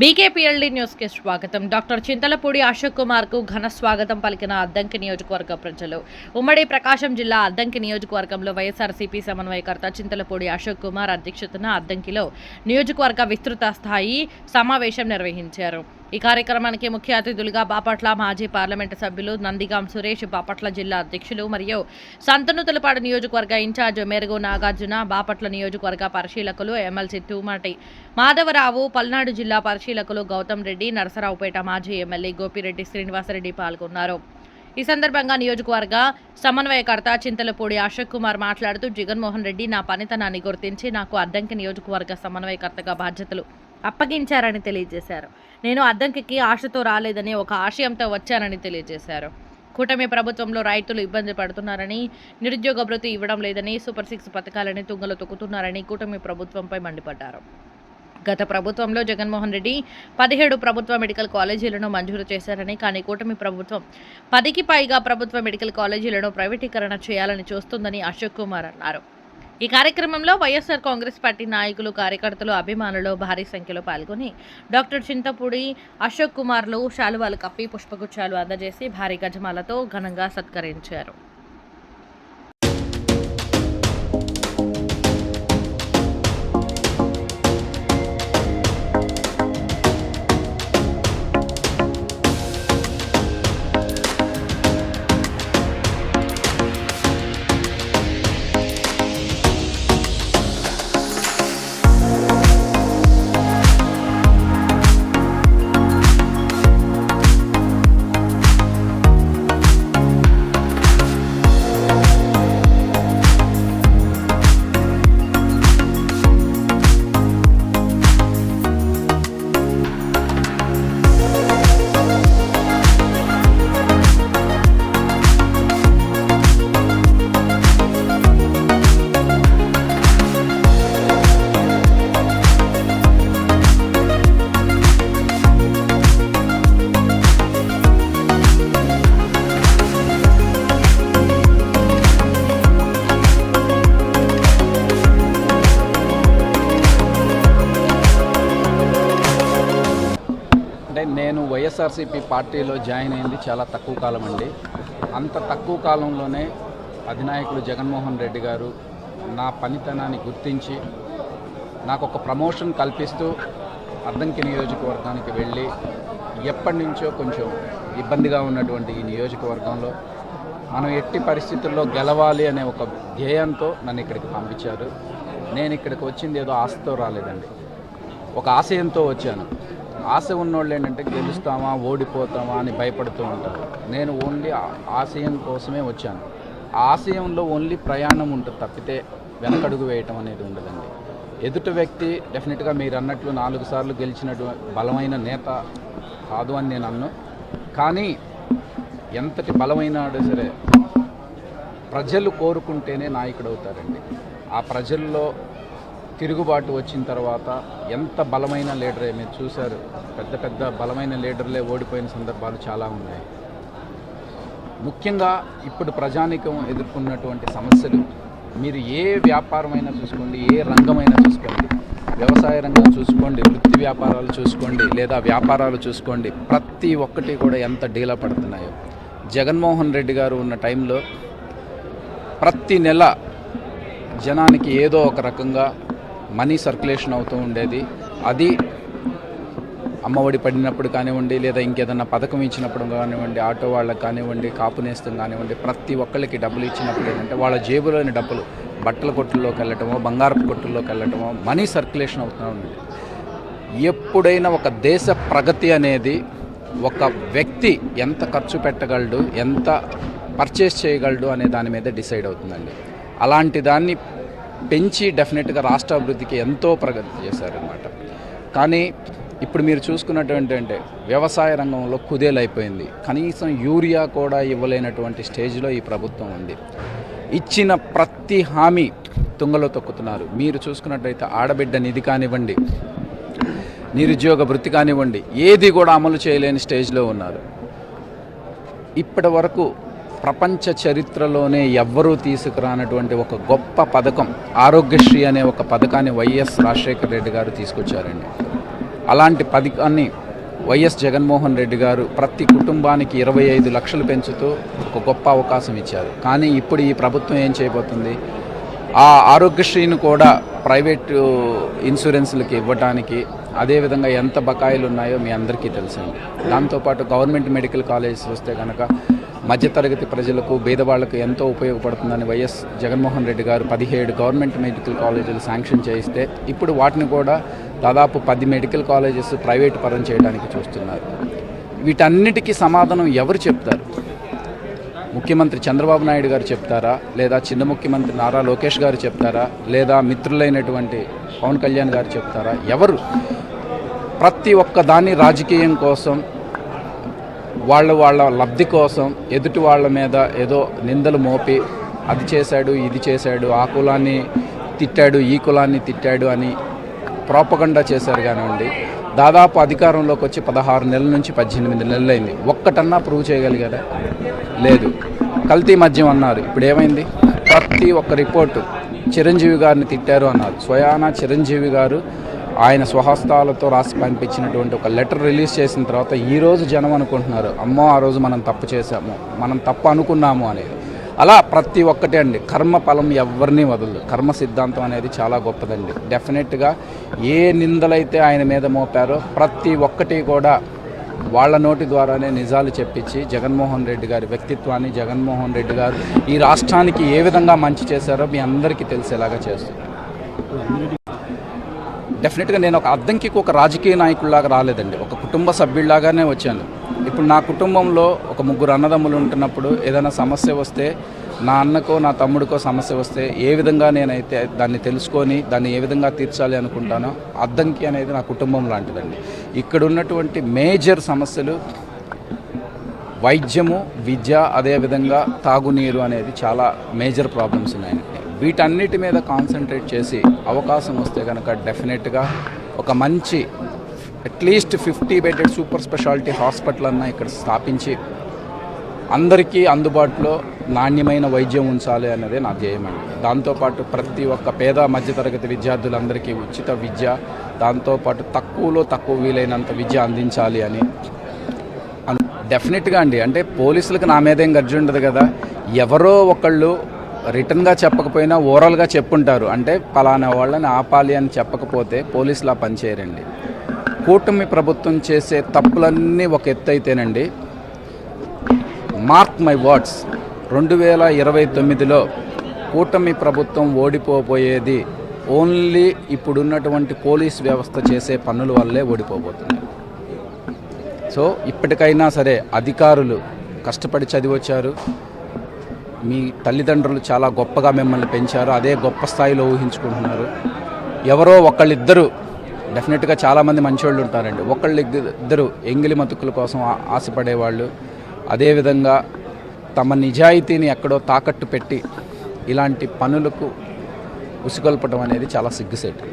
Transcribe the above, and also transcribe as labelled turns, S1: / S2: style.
S1: బీకేపీఎల్డీ న్యూస్కి స్వాగతం. డాక్టర్ చింతలపూడి అశోక్ కుమార్కు ఘన స్వాగతం పలికిన అద్దంకి నియోజకవర్గ ప్రజలు. ఉమ్మడి ప్రకాశం జిల్లా అద్దంకి నియోజకవర్గంలో వైఎస్ఆర్సీపీ సమన్వయకర్త చింతలపూడి అశోక్ కుమార్ అధ్యక్షతన అద్దంకిలో నియోజకవర్గ విస్తృత స్థాయి సమావేశం నిర్వహించారు. ఈ కార్యక్రమానికి ముఖ్య అతిథులుగా బాపట్ల మాజీ పార్లమెంటు సభ్యులు నందిగాం సురేష్ బాపట్ల జిల్లా అధ్యక్షులు మరియు సంతనూతలపాడు నియోజకవర్గ ఇన్ఛార్జ్ మెరుగు నాగార్జున బాపట్ల నియోజకవర్గ పరిశీలకులు ఎమ్మెల్సీ తూమాటి మాధవరావు పల్నాడు జిల్లా పరిశీలకులు గౌతమ్ రెడ్డి నరసరావుపేట మాజీ ఎమ్మెల్యే గోపిరెడ్డి శ్రీనివాసరెడ్డి పాల్గొన్నారు. ఈ సందర్భంగా నియోజకవర్గ సమన్వయకర్త చింతలపూడి అశోక్ కుమార్ మాట్లాడుతూ జగన్మోహన్ రెడ్డి నా పనితనాన్ని గుర్తించి నాకు అద్దంకి నియోజకవర్గ సమన్వయకర్తగా బాధ్యతలు అప్పగించారని తెలియజేశారు. నేను అద్దంకి ఆశతో రాలేదని ఒక ఆశయంతో వచ్చానని తెలియజేశారు. కూటమి ప్రభుత్వంలో రైతులు ఇబ్బంది పడుతున్నారని నిరుద్యోగ భృతి ఇవ్వడం లేదని సూపర్ సిక్స్ పథకాలని తుంగలు తొక్కుతున్నారని కూటమి ప్రభుత్వంపై మండిపడ్డారు. గత ప్రభుత్వంలో జగన్మోహన్ రెడ్డి పదిహేడు ప్రభుత్వ మెడికల్ కాలేజీలను మంజూరు చేశారని కానీ కూటమి ప్రభుత్వం పదికి పైగా ప్రభుత్వ మెడికల్ కాలేజీలను ప్రైవేటీకరణ చేయాలని చూస్తుందని అశోక్ కుమార్ అన్నారు. ఈ కార్యక్రమంలో వైఎస్ఆర్ కాంగ్రెస్ పార్టీ నాయకులు కార్యకర్తలు అభిమానులు భారీ సంఖ్యలో పాల్గొని డాక్టర్ చింతపూడి అశోక్ కుమార్లు శాలువాలు కప్పి పుష్పగుచ్చాలు అందజేసి భారీ గజమాలతో ఘనంగా సత్కరించారు.
S2: వైఎస్ఆర్సీపీ పార్టీలో జాయిన్ అయింది చాలా తక్కువ కాలం అండి. అంత తక్కువ కాలంలోనే అధినాయకుడు జగన్మోహన్ రెడ్డి గారు నా పనితనాన్ని గుర్తించి నాకు ఒక ప్రమోషన్ కల్పిస్తూ అర్ధంకి నియోజకవర్గానికి వెళ్ళి ఎప్పటి నుంచో కొంచెం ఇబ్బందిగా ఉన్నటువంటి ఈ నియోజకవర్గంలో మనం ఎట్టి పరిస్థితుల్లో గెలవాలి అనే ఒక ధ్యేయంతో నన్ను ఇక్కడికి పంపించారు. నేను ఇక్కడికి వచ్చింది ఏదో ఆశతో రాలేదండి. ఒక ఆశయంతో వచ్చాను. ఆశ ఉన్నోళ్ళు ఏంటంటే గెలుస్తామా ఓడిపోతామా అని భయపడుతూ ఉంటారు. నేను ఓన్లీ ఆశయం కోసమే వచ్చాను. ఆ ఆశయంలో ఓన్లీ ప్రయాణం ఉంటుంది తప్పితే వెనకడుగు వేయటం అనేది ఉండదండి. ఎదుటి వ్యక్తి డెఫినెట్గా మీరు అన్నట్లు నాలుగు సార్లు గెలిచినటు బలమైన నేత కాదు అని నేను అన్ను. కానీ ఎంతటి బలమైన సరే ప్రజలు కోరుకుంటేనే నాయకుడు అవుతారండి. ఆ ప్రజల్లో తిరుగుబాటు వచ్చిన తర్వాత ఎంత బలమైన లీడరే మీరు చూశారు పెద్ద పెద్ద బలమైన లీడర్లే ఓడిపోయిన సందర్భాలు చాలా ఉన్నాయి. ముఖ్యంగా ఇప్పుడు ప్రజానికం ఎదుర్కొన్నటువంటి సమస్యలు మీరు ఏ వ్యాపారమైనా చూసుకోండి ఏ రంగమైనా చూసుకోండి వ్యవసాయ రంగం చూసుకోండి వృత్తి వ్యాపారాలు చూసుకోండి లేదా వ్యాపారాలు చూసుకోండి ప్రతి ఒక్కటి కూడా ఎంత డీలా పడుతున్నాయో. జగన్మోహన్ రెడ్డి గారు ఉన్న టైంలో ప్రతి నెల జనానికి ఏదో ఒక రకంగా మనీ సర్క్యులేషన్ అవుతూ ఉండేది. అది అమ్మఒడి పడినప్పుడు కానివ్వండి లేదా ఇంకేదన్నా పథకం ఇచ్చినప్పుడు కానివ్వండి ఆటో వాళ్ళకి కానివ్వండి కాపు నేస్తం కానివ్వండి ప్రతి ఒక్కళ్ళకి డబ్బులు ఇచ్చినప్పుడు ఏంటంటే వాళ్ళ జేబులోని డబ్బులు బట్టల కొట్టుల్లోకి వెళ్ళటమో బంగారపు కొట్టుల్లోకి వెళ్ళటమో మనీ సర్క్యులేషన్ అవుతూ ఉండేది. ఎప్పుడైనా ఒక దేశ ప్రగతి అనేది ఒక వ్యక్తి ఎంత ఖర్చు పెట్టగలడు ఎంత పర్చేస్ చేయగలడు అనే దాని మీద డిసైడ్ అవుతుందండి. అలాంటి దాన్ని పెంచి డెఫినెట్గా రాష్ట్ర అభివృద్ధికి ఎంతో ప్రగతి చేశారనమాట కానీ ఇప్పుడు మీరు చూసుకున్నటువంటి అంటే వ్యవసాయ రంగంలో కుదేలైపోయింది. కనీసం యూరియా కూడా ఇవ్వలేనటువంటి స్టేజ్లో ఈ ప్రభుత్వం ఉంది. ఇచ్చిన ప్రతి హామీ తుంగలో తొక్కుతున్నారు. మీరు చూసుకున్నట్టయితే ఆడబిడ్డ నిధి కానివ్వండి నిరుద్యోగ వృత్తి కానివ్వండి ఏది కూడా అమలు చేయలేని స్టేజ్లో ఉన్నారు. ఇప్పటి వరకు ప్రపంచ చరిత్రలోనే ఎవ్వరూ తీసుకురానటువంటి ఒక గొప్ప పథకం ఆరోగ్యశ్రీ అనే ఒక పథకాన్ని వైఎస్ రాజశేఖర రెడ్డి గారు తీసుకొచ్చారండి. అలాంటి పథకాన్ని వైఎస్ జగన్మోహన్ రెడ్డి గారు ప్రతి కుటుంబానికి ఇరవై ఐదు లక్షలు పెంచుతూ ఒక గొప్ప అవకాశం ఇచ్చారు. కానీ ఇప్పుడు ఈ ప్రభుత్వం ఏం చేయబోతుంది? ఆ ఆరోగ్యశ్రీని కూడా ప్రైవేటు ఇన్సూరెన్స్లకి ఇవ్వడానికి అదేవిధంగా ఎంత బకాయిలు ఉన్నాయో మీ అందరికీ తెలిసింది దాంతోపాటు గవర్నమెంట్ మెడికల్ కాలేజెస్ వస్తే కనుక మధ్యతరగతి ప్రజలకు పేదవాళ్ళకు ఎంతో ఉపయోగపడుతుందని వైఎస్ జగన్మోహన్ రెడ్డి గారు పదిహేడు గవర్నమెంట్ మెడికల్ కాలేజీలు శాంక్షన్ చేయిస్తే ఇప్పుడు వాటిని కూడా దాదాపు పది మెడికల్ కాలేజెస్ ప్రైవేట్ పరం చేయడానికి చూస్తున్నారు. వీటన్నిటికీ సమాధానం ఎవరు చెప్తారు? ముఖ్యమంత్రి చంద్రబాబు నాయుడు గారు చెప్తారా? లేదా చిన్న ముఖ్యమంత్రి నారా లోకేష్ గారు చెప్తారా? లేదా మిత్రులైనటువంటి పవన్ కళ్యాణ్ గారు చెప్తారా? ఎవరు? ప్రతి ఒక్క దాన్ని రాజకీయం కోసం వాళ్ళ వాళ్ళ లబ్ధి కోసం ఎదుటి వాళ్ళ మీద ఏదో నిందలు మోపి అది చేశాడు ఇది చేశాడు ఆ కులాన్ని తిట్టాడు ఈ కులాన్ని తిట్టాడు అని ప్రోపగండా చేశారు కానివ్వండి. దాదాపు అధికారంలోకి వచ్చి పదహారు నెలల నుంచి పద్దెనిమిది నెలలైంది. ఒక్కటన్నా ప్రూవ్ చేయగలిగారా? లేదు. కల్తీ మద్యం అన్నారు. ఇప్పుడు ఏమైంది? ప్రతి ఒక్క రిపోర్టు చిరంజీవి గారిని తిట్టారు అన్నారు. స్వయానా చిరంజీవి గారు ఆయన స్వహస్తాలతో రాసి పంపించినటువంటి ఒక లెటర్ రిలీజ్ చేసిన తర్వాత ఈరోజు జనం అనుకుంటున్నారు అమ్మో ఆ రోజు మనం తప్పు చేశాము మనం తప్పు అనుకున్నాము అనేది. అలా ప్రతి ఒక్కటే అండి. కర్మ ఫలం ఎవరిని వదలదు. కర్మ సిద్ధాంతం అనేది చాలా గొప్పదండి. డెఫినెట్గా ఏ నిందలైతే ఆయన మీద మోపారో ప్రతి ఒక్కటి కూడా వాళ్ళ నోటి ద్వారానే నిజాలు చెప్పించి జగన్మోహన్ రెడ్డి గారి వ్యక్తిత్వాన్ని జగన్మోహన్ రెడ్డి గారు ఈ రాష్ట్రానికి ఏ విధంగా మంచి చేశారో మీ అందరికీ తెలిసేలాగా చేస్తారు డెఫినెట్గా నేను ఒక అద్దంకి ఒక రాజకీయ నాయకుడిలాగా రాలేదండి. ఒక కుటుంబ సభ్యుడిలాగానే వచ్చాను. ఇప్పుడు నా కుటుంబంలో ఒక ముగ్గురు అన్నదమ్ములు ఉంటున్నప్పుడు ఏదైనా సమస్య వస్తే నా అన్నకో నా తమ్ముడికో సమస్య వస్తే ఏ విధంగా నేనైతే దాన్ని తెలుసుకొని దాన్ని ఏ విధంగా తీర్చాలి అనుకుంటానో అద్దంకి అనేది నా కుటుంబం లాంటిదండి. ఇక్కడ ఉన్నటువంటి మేజర్ సమస్యలు వైద్యము విద్య అదేవిధంగా తాగునీరు అనేది చాలా మేజర్ ప్రాబ్లమ్స్ ఉన్నాయండి. వీటన్నిటి మీద కాన్సన్ట్రేట్ చేసి అవకాశం వస్తే కనుక డెఫినెట్గా ఒక మంచి at least fifty bedded super speciality hospital అన్న ఇక్కడ స్థాపించి అందరికీ అందుబాటులో నాణ్యమైన వైద్యం ఉంచాలి అన్నదే నా ధ్యేయమండి దాంతోపాటు ప్రతి ఒక్క పేద మధ్యతరగతి విద్యార్థులందరికీ ఉచిత విద్య దాంతోపాటు తక్కువలో తక్కువ వీలైనంత విద్య అందించాలి అని డెఫినెట్గా అండి. అంటే పోలీసులకు నా మీద ఏం గర్జి ఉండదు కదా. ఎవరో ఒకళ్ళు రిటర్న్గా చెప్పకపోయినా ఓవరాల్గా చెప్పుంటారు. అంటే పలానా వాళ్ళని ఆపాలి అని చెప్పకపోతే పోలీసులు ఆ కూటమి ప్రభుత్వం చేసే తప్పులన్నీ ఒక ఎత్తు అయితేనండి. Mark my words. రెండు వేల ఇరవై తొమ్మిదిలో కూటమి ప్రభుత్వం ఓడిపోబోయేది ఓన్లీ ఇప్పుడున్నటువంటి పోలీస్ వ్యవస్థ చేసే పనుల వల్లే ఓడిపోబోతుంది. సో ఇప్పటికైనా సరే అధికారులు కష్టపడి చదివొచ్చారు. మీ తల్లిదండ్రులు చాలా గొప్పగా మిమ్మల్ని పెంచారు అదే గొప్ప స్థాయిలో ఊహించుకుంటున్నారు. ఎవరో ఒకళ్ళిద్దరు డెఫినెట్గా చాలామంది మంచివాళ్ళు ఉంటారండి. ఒకళ్ళు ఇద్దరు ఎంగిలి మతుకుల కోసం ఆశపడేవాళ్ళు. అదేవిధంగా తమ నిజాయితీని ఎక్కడో తాకట్టు పెట్టి ఇలాంటి పనులకు ఉసుగొల్పడం అనేది చాలా సిగ్గుసేటు.